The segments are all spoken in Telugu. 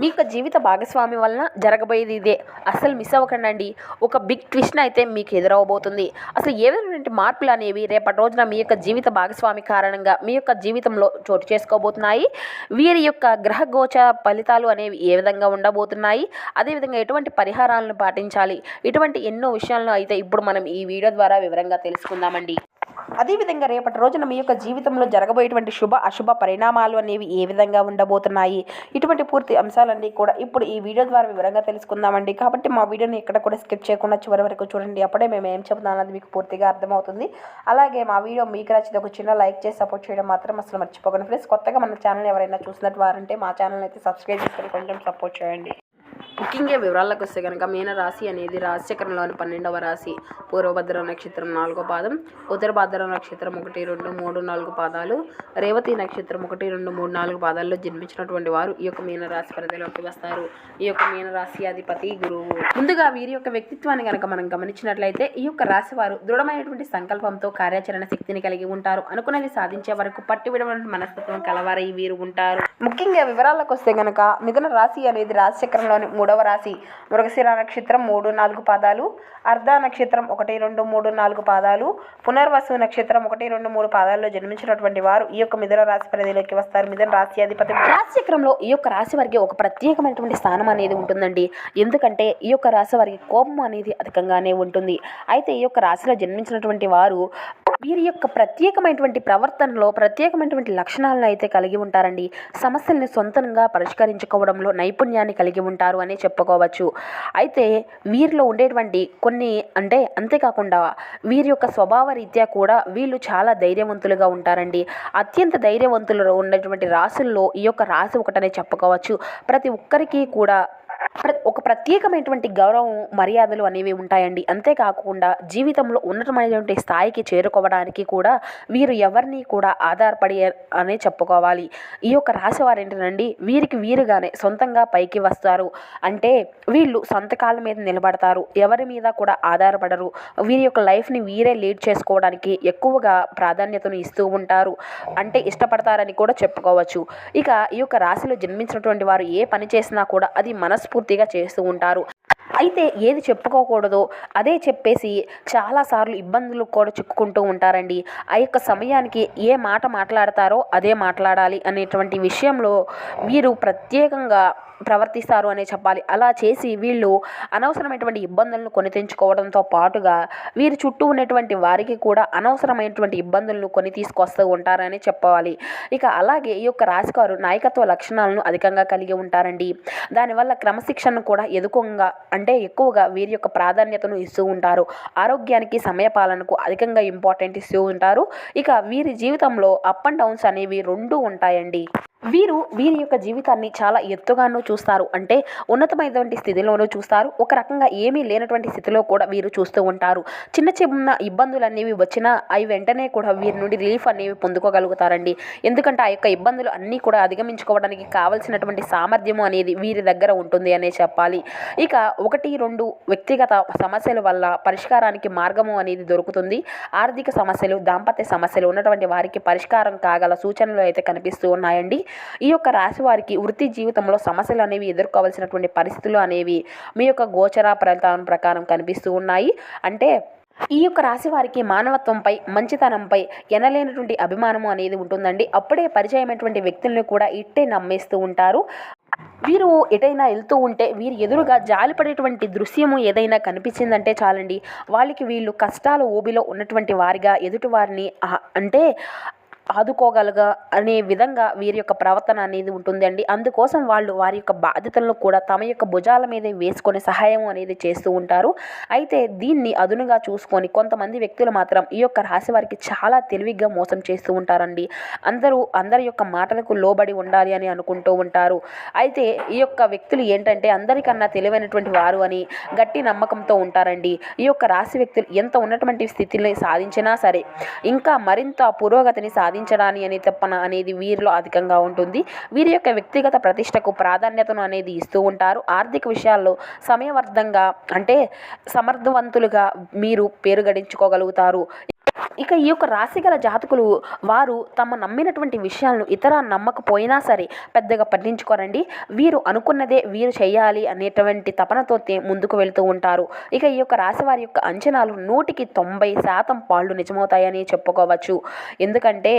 మీ యొక్క జీవిత భాగస్వామి వలన జరగబోయేది ఇదే. అసలు మిస్ అవ్వకండి ఒక బిగ్ ట్విస్ట్ అయితే మీకు ఎదురవబోతుంది అసలు ఏ విధమైన మార్పులు అనేవి రేపటి రోజున మీ యొక్క జీవిత భాగస్వామి కారణంగా మీ యొక్క జీవితంలో చోటు చేసుకోబోతున్నాయి? వీరి యొక్క గ్రహ గోచర ఫలితాలు అనేవి ఏ విధంగా ఉండబోతున్నాయి? అదేవిధంగా ఎటువంటి పరిహారాలను పాటించాలి? ఇటువంటి ఎన్నో విషయాలను అయితే ఇప్పుడు మనం ఈ వీడియో ద్వారా వివరంగా తెలుసుకుందామండి. అదేవిధంగా రేపటి రోజున మీ యొక్క జీవితంలో జరగబోయేటువంటి శుభ అశుభ పరిణామాలు అనేవి ఏ విధంగా ఉండబోతున్నాయి? ఇటువంటి పూర్తి అంశాలన్నీ కూడా ఇప్పుడు ఈ వీడియో ద్వారా వివరంగా తెలుసుకుందామండి. కాబట్టి మా వీడియోని ఎక్కడ కూడా స్కిప్ చేయకుండా చివరి వరకు చూడండి. అప్పుడే మేము ఏం చెప్తాం అన్నది మీకు పూర్తిగా అర్థమవుతుంది. అలాగే మా వీడియో మీకు నచ్చితే ఒక చిన్న లైక్ చేసి సపోర్ట్ చేయడం మాత్రం అసలు మర్చిపోకండి. ఫ్రెండ్స్ కొత్తగా మన ఛానల్ ఎవరైనా చూసినట్టు వారంటే మా ఛానల్ అయితే సబ్స్క్రైబ్ చేసుకొని కొంచెం సపోర్ట్ చేయండి. ముఖ్యంగా వివరాలకు వస్తే కనుక మీన రాశి అనేది రాశిచక్రంలోని పన్నెండవ రాశి. పూర్వభద్ర నక్షత్రం నాలుగో పాదం ఉత్తర ఉత్తరభద్ర నక్షత్రం ఒకటి రెండు మూడు నాలుగు పాదాలు రేవతి నక్షత్రం ఒకటి రెండు మూడు నాలుగు పాదాల్లో జన్మించినటువంటి వారు ఈ యొక్క మీన రాశి పరిధిలోకి వస్తారు. ఈ యొక్క మీనరాశి అధిపతి గురువు. ముందుగా వీరి యొక్క వ్యక్తిత్వాన్ని కనుక మనం గమనించినట్లయితే ఈ యొక్క రాశి వారు దృఢమైనటువంటి సంకల్పంతో కార్యాచరణ శక్తిని కలిగి ఉంటారు. అనుకున్నది సాధించే వరకు పట్టు విడవటువంటి మనస్తత్వం కలవారై వీరు ఉంటారు. ముఖ్యంగా వివరాలకు వస్తే కనుక మిథున రాశి అనేది రాశి చక్రంలోని మూడవ రాశి. మృగశిర నక్షత్రం మూడు నాలుగు పాదాలు అర్ధ నక్షత్రం ఒకటి రెండు మూడు నాలుగు పాదాలు పునర్వసు నక్షత్రం ఒకటి రెండు మూడు పాదాల్లో జన్మించినటువంటి వారు ఈ యొక్క మిథున రాశి పరిధిలోకి వస్తారు. మిథున రాశి అధిపతి రాశిక్రమంలో ఈ యొక్క రాశి వారికి ఒక ప్రత్యేకమైనటువంటి స్థానం అనేది ఉంటుందండి. ఎందుకంటే ఈ యొక్క రాశి వారికి కోపం అనేది అధికంగానే ఉంటుంది. అయితే ఈ యొక్క రాశిలో జన్మించినటువంటి వారు వీరి యొక్క ప్రత్యేకమైనటువంటి ప్రవర్తనలో ప్రత్యేకమైనటువంటి లక్షణాలను అయితే కలిగి ఉంటారండి. సమస్యల్ని సొంతంగా పరిష్కరించుకోవడంలో నైపుణ్యాన్ని కలిగి ఉంటారు అని చెప్పుకోవచ్చు. అయితే వీరిలో ఉండేటువంటి కొన్ని అంటే అంతేకాకుండా వీరి యొక్క స్వభావ రీత్యా కూడా వీళ్ళు చాలా ధైర్యవంతులుగా ఉంటారండి. అత్యంత ధైర్యవంతులు ఉన్నటువంటి రాసుల్లో ఈ యొక్క రాశి ఒకటనే చెప్పుకోవచ్చు. ప్రతి ఒక్కరికి కూడా ఒక ప్రత్యేకమైనటువంటి గౌరవం మర్యాదలు అనేవి ఉంటాయండి. అంతేకాకుండా జీవితంలో ఉన్నతమైనటువంటి స్థాయికి చేరుకోవడానికి కూడా వీరు ఎవరిని కూడా ఆధారపడి అనే చెప్పుకోవాలి. ఈ యొక్క రాశి వారేంటనండి వీరికి వీరుగానే సొంతంగా పైకి వస్తారు. అంటే వీళ్ళు సొంత కాళ్ళ మీద నిలబడతారు. ఎవరి మీద కూడా ఆధారపడరు. వీరి యొక్క లైఫ్ని వీరే లీడ్ చేసుకోవడానికి ఎక్కువగా ప్రాధాన్యతను ఇస్తూ ఉంటారు. అంటే ఇష్టపడతారని కూడా చెప్పుకోవచ్చు. ఇక ఈ యొక్క రాశిలో జన్మించినటువంటి వారు ఏ పని చేసినా కూడా అది మనస్ఫూర్తిగా చేస్తూ ఉంటారు. అయితే ఏది చెప్పుకోకూడదో అదే చెప్పేసి చాలాసార్లు ఇబ్బందులు కూడా చిక్కుకుంటూ ఉంటారండి. ఆ యొక్క సమయానికి ఏ మాట మాట్లాడతారో అదే మాట్లాడాలి అనేటువంటి విషయంలో వీరు ప్రత్యేకంగా ప్రవర్తిస్తారు అనే చెప్పాలి. అలా చేసి వీళ్ళు అనవసరమైనటువంటి ఇబ్బందులను కొని తెంచుకోవడంతో పాటుగా వీరి చుట్టూ ఉన్నటువంటి వారికి కూడా అనవసరమైనటువంటి ఇబ్బందులను కొని తీసుకొస్తూ ఉంటారని చెప్పాలి. ఇక అలాగే ఈ యొక్క రాశివారు నాయకత్వ లక్షణాలను అధికంగా కలిగి ఉంటారండి. దానివల్ల క్రమశిక్షణను కూడా ఎదుకంగా అంటే ఎక్కువగా వీరి యొక్క ప్రాధాన్యతను ఇస్తూ ఉంటారు. ఆరోగ్యానికి సమయపాలనకు అధికంగా ఇంపార్టెంట్ ఇస్తూ ఉంటారు. ఇక వీరి జీవితంలో అప్ అండ్ డౌన్స్ అనేవి రెండు ఉంటాయండి. వీరు వీరి యొక్క జీవితాన్ని చాలా ఎత్తుగానో చూస్తారు. అంటే ఉన్నతమైనటువంటి స్థితిలోనూ చూస్తారు. ఒక రకంగా ఏమీ లేనటువంటి స్థితిలో కూడా వీరు చూస్తూ ఉంటారు. చిన్న చిన్న ఇబ్బందులు అనేవి వచ్చినా అవి వెంటనే కూడా వీరి నుండి రిలీఫ్ అనేవి పొందుకోగలుగుతారండి. ఎందుకంటే ఆ యొక్క ఇబ్బందులు అన్నీ కూడా అధిగమించుకోవడానికి కావలసినటువంటి సామర్థ్యము అనేది వీరి దగ్గర ఉంటుంది అనే చెప్పాలి. ఇక ఒకటి రెండు వ్యక్తిగత సమస్యల వల్ల పరిష్కారానికి మార్గము అనేది దొరుకుతుంది. ఆర్థిక సమస్యలు దాంపత్య సమస్యలు ఉన్నటువంటి వారికి పరిష్కారం కాగల సూచనలు అయితే కనిపిస్తూ ఉన్నాయండి. ఈ యొక్క రాశి వారికి వృత్తి జీవితంలో సమస్యలు అనేవి ఎదుర్కోవాల్సినటువంటి పరిస్థితులు అనేవి మీ యొక్క గోచర ఫలితాల ప్రకారం కనిపిస్తూ ఉన్నాయి. అంటే ఈ యొక్క రాశి వారికి మానవత్వంపై మంచితనంపై ఎనలేనటువంటి అభిమానము అనేది ఉంటుందండి. అప్పుడే పరిచయమైనటువంటి వ్యక్తులను కూడా ఇట్టే నమ్మేస్తూ ఉంటారు. వీరు ఎటైనా వెళ్తూ ఉంటే వీరు ఎదురుగా జాలిపడేటువంటి దృశ్యము ఏదైనా కనిపించిందంటే చాలండి. వాళ్ళకి వీళ్ళు కష్టాల ఊబిలో ఉన్నటువంటి వారిగా ఎదుటి వారిని అంటే ఆదుకోగలగా అనే విధంగా వీరి యొక్క ప్రవర్తన అనేది ఉంటుంది అండి అందుకోసం వాళ్ళు వారి యొక్క బాధ్యతలను కూడా తమ యొక్క భుజాల మీదే వేసుకొని సహాయం అనేది చేస్తూ ఉంటారు. అయితే దీన్ని అదునుగా చూసుకొని కొంతమంది వ్యక్తులు మాత్రం ఈ యొక్క రాశి వారికి చాలా తెలివిగా మోసం చేస్తూ ఉంటారండి. అందరూ అందరి యొక్క మాటలకు లోబడి ఉండాలి అని అనుకుంటూ ఉంటారు. అయితే ఈ యొక్క వ్యక్తులు ఏంటంటే అందరికన్నా తెలివైనటువంటి వారు అని గట్టి నమ్మకంతో ఉంటారండి. ఈ యొక్క రాశి వ్యక్తులు ఎంత ఉన్నటువంటి స్థితిని సాధించినా సరే ఇంకా మరింత పురోగతిని సాధించాలి సాధించడాని అనే తప్పన అనేది వీరిలో అధికంగా ఉంటుంది. వీరి యొక్క వ్యక్తిగత ప్రతిష్టకు ప్రాధాన్యతను అనేది ఇస్తూ ఉంటారు. ఆర్థిక విషయాల్లో సమయవర్ధంగా అంటే సమర్థవంతులుగా మీరు పేరు గడించుకోగలుగుతారు. ఇక ఈ యొక్క రాశి గల జాతకులు వారు తమ నమ్మినటువంటి విషయాలను ఇతర నమ్మకపోయినా సరే పెద్దగా పట్టించుకోరండి. వీరు అనుకున్నదే వీరు చేయాలి అనేటువంటి తపనతో ముందుకు వెళ్తూ ఉంటారు. ఇక ఈ యొక్క రాశి వారి యొక్క అంచనాలు నూటికి తొంభై శాతం పాళ్ళు నిజమవుతాయని చెప్పుకోవచ్చు. ఎందుకంటే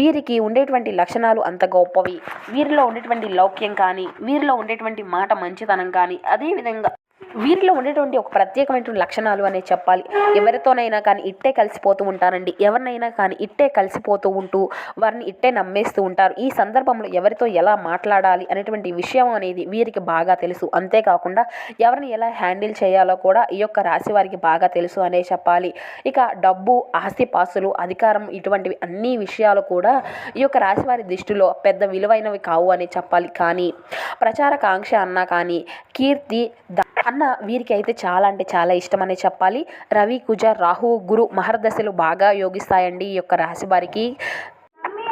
వీరికి ఉండేటువంటి లక్షణాలు అంత గొప్పవి. వీరిలో ఉండేటువంటి లౌక్యం కానీ వీరిలో ఉండేటువంటి మాట మంచితనం కానీ అదేవిధంగా వీరిలో ఉండేటువంటి ఒక ప్రత్యేకమైనటువంటి లక్షణాలు అనే చెప్పాలి. ఎవరితోనైనా కానీ ఇట్టే కలిసిపోతూ ఉంటారండి. ఎవరినైనా కానీ ఇట్టే కలిసిపోతూ ఉంటూ వారిని ఇట్టే నమ్మేస్తూ ఉంటారు. ఈ సందర్భంలో ఎవరితో ఎలా మాట్లాడాలి అనేటువంటి విషయం అనేది వీరికి బాగా తెలుసు. అంతేకాకుండా ఎవరిని ఎలా హ్యాండిల్ చేయాలో కూడా ఈ యొక్క రాశి వారికి బాగా తెలుసు అనే చెప్పాలి. ఇక డబ్బు ఆస్తిపాస్తులు అధికారం ఇటువంటివి అన్ని విషయాలు కూడా ఈ యొక్క రాశి వారి దృష్టిలో పెద్ద విలువైనవి కావు అని చెప్పాలి. కానీ ప్రచారకాంక్ష అన్నా కానీ కీర్తి ద- అన్న వీరికి అయితే చాలా అంటే చాలా ఇష్టం అనే చెప్పాలి. రవి కుజ రాహు గురు మహర్దశలు బాగా యోగిస్తాయండి ఈ యొక్క రాశి వారికి.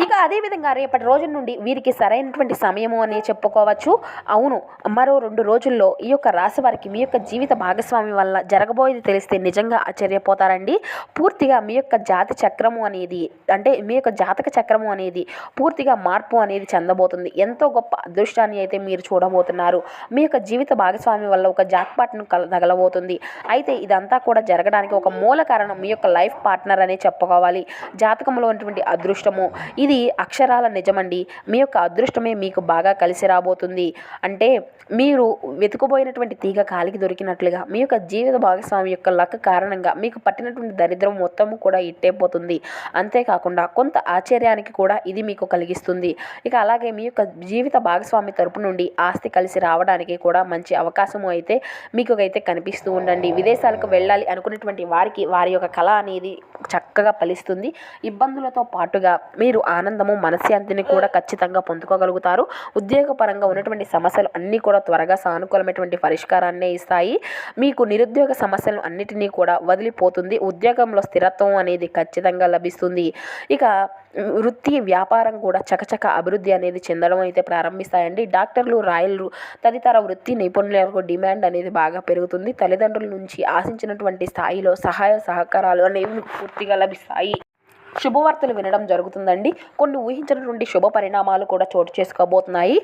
ఇక అదేవిధంగా రేపటి రోజు నుండి వీరికి సరైనటువంటి సమయము అని చెప్పుకోవచ్చు. అవును మరో రెండు రోజుల్లో ఈ యొక్క రాశి వారికి మీ యొక్క జీవిత భాగస్వామి వల్ల జరగబోయేది తెలిస్తే నిజంగా ఆశ్చర్యపోతారండి. పూర్తిగా మీ యొక్క జాతి చక్రము అనేది అంటే మీ యొక్క జాతక చక్రము అనేది పూర్తిగా మార్పు అనేది చెందబోతుంది. ఎంతో గొప్ప అదృష్టాన్ని అయితే మీరు చూడబోతున్నారు. మీ యొక్క జీవిత భాగస్వామి వల్ల ఒక జాక్పాట్ను కల తగలబోతుంది అయితే ఇదంతా కూడా జరగడానికి ఒక మూల కారణం మీ యొక్క లైఫ్ పార్ట్నర్ అనే చెప్పుకోవాలి. జాతకంలో ఉన్నటువంటి అదృష్టము ఈ ఇది అక్షరాల నిజమండి. మీ యొక్క అదృష్టమే మీకు బాగా కలిసి రాబోతుంది. అంటే మీరు వెతుకుపోయినటువంటి తీగ కాలికి దొరికినట్లుగా మీ యొక్క జీవిత భాగస్వామి యొక్క లక్ కారణంగా మీకు పట్టినటువంటి దరిద్రం మొత్తం కూడా ఇట్టేపోతుంది అంతేకాకుండా కొంత ఆశ్చర్యానికి కూడా ఇది మీకు కలిగిస్తుంది. ఇక అలాగే మీ యొక్క జీవిత భాగస్వామి తరపు నుండి ఆస్తి కలిసి రావడానికి కూడా మంచి అవకాశము అయితే మీకు అయితే కనిపిస్తూ ఉండండి. విదేశాలకు వెళ్ళాలి అనుకున్నటువంటి వారికి వారి యొక్క కళ అనేది చక్కగా ఫలిస్తుంది. ఇబ్బందులతో పాటుగా మీరు ఆనందము మనశ్శాంతిని కూడా ఖచ్చితంగా పొందుకోగలుగుతారు. ఉద్యోగపరంగా ఉన్నటువంటి సమస్యలు అన్నీ కూడా త్వరగా సానుకూలమైనటువంటి పరిష్కారాన్నే ఇస్తాయి. మీకు నిరుద్యోగ సమస్యలు అన్నిటినీ కూడా వదిలిపోతుంది. ఉద్యోగంలో స్థిరత్వం అనేది ఖచ్చితంగా లభిస్తుంది. ఇక వృత్తి వ్యాపారం కూడా చకచక అభివృద్ధి అనేది చెందడం అయితే ప్రారంభిస్తాయండి. డాక్టర్లు రాయలు తదితర వృత్తి నిపుణులకు డిమాండ్ అనేది బాగా పెరుగుతుంది. తల్లిదండ్రుల నుంచి ఆశించినటువంటి స్థాయిలో సహాయ సహకారాలు అనేవి మీకు పూర్తిగా లభిస్తాయి. శుభవార్తలు వినడం జరుగుతుందండి. కొన్ని ఊహించినటువంటి శుభ పరిణామాలు కూడా చోటు చేసుకోబోతున్నాయి.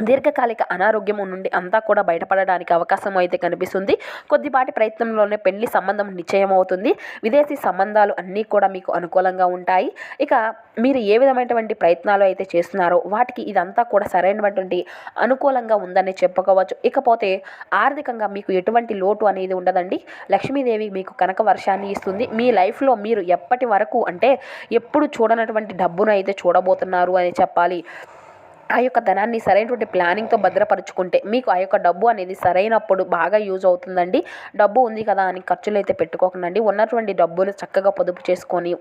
దీర్ఘకాలిక అనారోగ్యం నుండి అంతా కూడా బయటపడడానికి అవకాశం అయితే కనిపిస్తుంది. కొద్దిపాటి ప్రయత్నంలోనే పెళ్ళి సంబంధం నిశ్చయం అవుతుంది విదేశీ సంబంధాలు అన్నీ కూడా మీకు అనుకూలంగా ఉంటాయి. ఇక మీరు ఏ విధమైనటువంటి ప్రయత్నాలు అయితే చేస్తున్నారో వాటికి ఇదంతా కూడా సరైనటువంటి అనుకూలంగా ఉందని చెప్పుకోవచ్చు. ఇకపోతే ఆర్థికంగా మీకు ఎటువంటి లోటు అనేది ఉండదండి. లక్ష్మీదేవి మీకు కనక వర్షాన్ని ఇస్తుంది. మీ లైఫ్లో మీరు ఎప్పటి వరకు అంటే ఎప్పుడు చూడనటువంటి డబ్బును అయితే చూడబోతున్నారు అని చెప్పాలి. ఆ యొక్క ధనాన్ని సరైనటువంటి ప్లానింగ్తో భద్రపరుచుకుంటే మీకు ఆ యొక్క డబ్బు అనేది సరైనప్పుడు బాగా యూజ్ అవుతుందండి. డబ్బు ఉంది కదా అని ఖర్చులు అయితే పెట్టుకోకండి. ఉన్నటువంటి డబ్బును చక్కగా పొదుపు చేసుకొని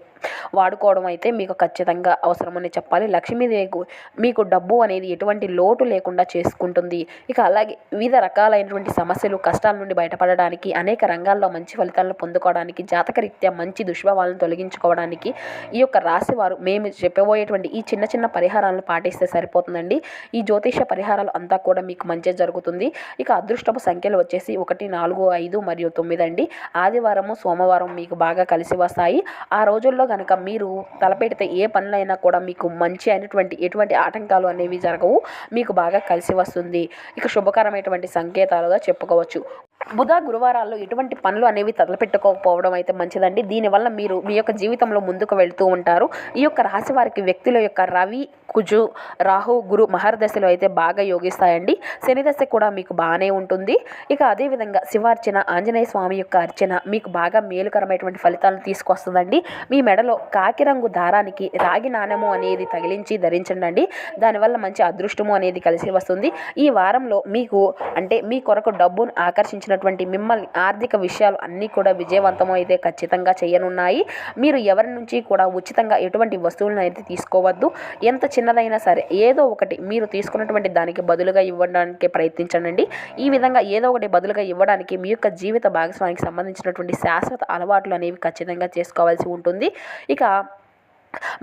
వాడుకోవడం అయితే మీకు ఖచ్చితంగా అవసరమని చెప్పాలి. లక్ష్మీదేవి మీకు డబ్బు అనేది ఎటువంటి లోటు లేకుండా చేసుకుంటుంది. ఇక అలాగే వివిధ రకాలైనటువంటి సమస్యలు కష్టాల నుండి బయటపడడానికి అనేక రంగాల్లో మంచి ఫలితాలను పొందుకోవడానికి జాతకరీత్యా మంచి దుష్ప్రభావాలను తొలగించుకోవడానికి ఈ యొక్క రాశి వారు మేము చెప్పబోయేటువంటి ఈ చిన్న చిన్న పరిహారాలను పాటిస్తే సరిపోతుంది సరిపోతుందండి ఈ జ్యోతిష పరిహారాలు అంతా కూడా మీకు మంచి జరుగుతుంది. ఇక అదృష్టపు సంఖ్యలు వచ్చేసి ఒకటి నాలుగు ఐదు మరియు తొమ్మిది అండి. ఆదివారము సోమవారం మీకు బాగా కలిసి వస్తాయి. ఆ రోజుల్లో కనుక మీరు తలపెడితే ఏ పనులైనా కూడా మీకు మంచి అయినటువంటి ఎటువంటి ఆటంకాలు అనేవి జరగవు. మీకు బాగా కలిసి వస్తుంది. ఇక శుభకరమైనటువంటి సంకేతాలుగా చెప్పుకోవచ్చు. బుధ గురువారాల్లో ఎటువంటి పనులు అనేవి తలపెట్టుకోకపోవడం అయితే మంచిదండి. దీనివల్ల మీరు మీ యొక్క జీవితంలో ముందుకు వెళ్తూ ఉంటారు. ఈ యొక్క రాశి వారికి వ్యక్తుల యొక్క రవి కుజు రాహు గురు మహర్దశలో అయితే బాగా యోగిస్తాయండి. శనిదశ కూడా మీకు బాగానే ఉంటుంది. ఇక అదేవిధంగా శివార్చన ఆంజనేయ స్వామి యొక్క అర్చన మీకు బాగా మేలుకరమైనటువంటి ఫలితాలను తీసుకొస్తుందండి. మీ మెడలో కాకి రంగు దారానికి రాగి నాణము అనేది తగిలించి ధరించండి అండి దానివల్ల మంచి అదృష్టము అనేది కలిసి వస్తుంది. ఈ వారంలో మీకు అంటే మీ కొరకు డబ్బును ఆకర్షించిన ఆకర్షించినటువంటి మిమ్మల్ని ఆర్థిక విషయాలు అన్నీ కూడా విజయవంతం అయితే ఖచ్చితంగా చేయనున్నాయి. మీరు ఎవరి నుంచి కూడా ఉచితంగా ఎటువంటి వస్తువులను అయితే తీసుకోవద్దు. ఎంత చిన్నదైనా సరే ఏదో ఒకటి మీరు తీసుకున్నటువంటి దానికి బదులుగా ఇవ్వడానికి ప్రయత్నించండి. ఈ విధంగా ఏదో ఒకటి బదులుగా ఇవ్వడానికి మీ యొక్క జీవిత భాగస్వామికి సంబంధించినటువంటి శాశ్వత అలవాట్లు అనేవి ఖచ్చితంగా చేసుకోవాల్సి ఉంటుంది. ఇక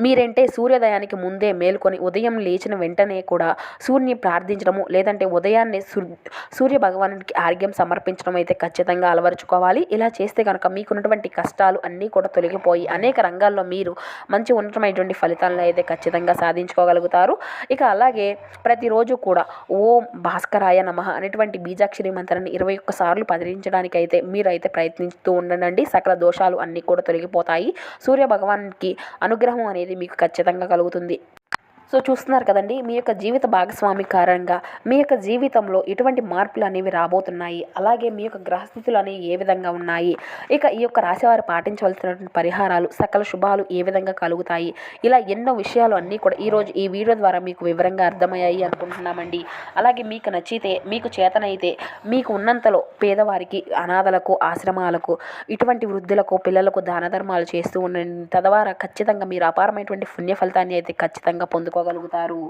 మీరంటే సూర్యోదయానికి ముందే మేల్కొని ఉదయం లేచిన వెంటనే కూడా సూర్యుని ప్రార్థించడము లేదంటే ఉదయాన్నే సూర్య భగవానుడికి ఆరోగ్యం సమర్పించడం అయితే ఖచ్చితంగా అలవరుచుకోవాలి. ఇలా చేస్తే కనుక మీకున్నటువంటి కష్టాలు అన్నీ కూడా తొలగిపోయి అనేక రంగాల్లో మీరు మంచి ఉన్నతమైనటువంటి ఫలితాలను అయితే ఖచ్చితంగా సాధించుకోగలుగుతారు. ఇక అలాగే ప్రతిరోజు కూడా ఓం భాస్కరాయ నమ అనేటువంటి బీజాక్షరి మంత్రాన్ని ఇరవై ఒక్క సార్లు పఠించడానికి అయితే మీరైతే ప్రయత్నిస్తూ ఉండండి. సకల దోషాలు అన్నీ కూడా తొలగిపోతాయి. సూర్య భగవాన్కి అనుగ్రహం అనేది మీకు ఖచ్చితంగా కలుగుతుంది. సో చూస్తున్నారు కదండి మీ యొక్క జీవిత భాగస్వామి కారణంగా మీ యొక్క జీవితంలో ఎటువంటి మార్పులు అనేవి రాబోతున్నాయి అలాగే మీ యొక్క గ్రహస్థితులు అనేవి ఏ విధంగా ఉన్నాయి ఇక ఈ యొక్క రాశివారు పాటించవలసినటువంటి పరిహారాలు సకల శుభాలు ఏ విధంగా కలుగుతాయి ఇలా ఎన్నో విషయాలు అన్నీ కూడా ఈరోజు ఈ వీడియో ద్వారా మీకు వివరంగా అర్థమయ్యాయి అనుకుంటున్నామండి. అలాగే మీకు నచ్చితే మీకు చేతనైతే మీకు ఉన్నంతలో పేదవారికి అనాథలకు ఆశ్రమాలకు ఇటువంటి వృద్ధులకు పిల్లలకు దాన ధర్మాలు చేస్తూ ఉండండి. తద్వారా ఖచ్చితంగా మీరు అపారమైనటువంటి పుణ్య ఫలితాన్ని అయితే ఖచ్చితంగా పొందుకో పొందుకోగలుగుతారు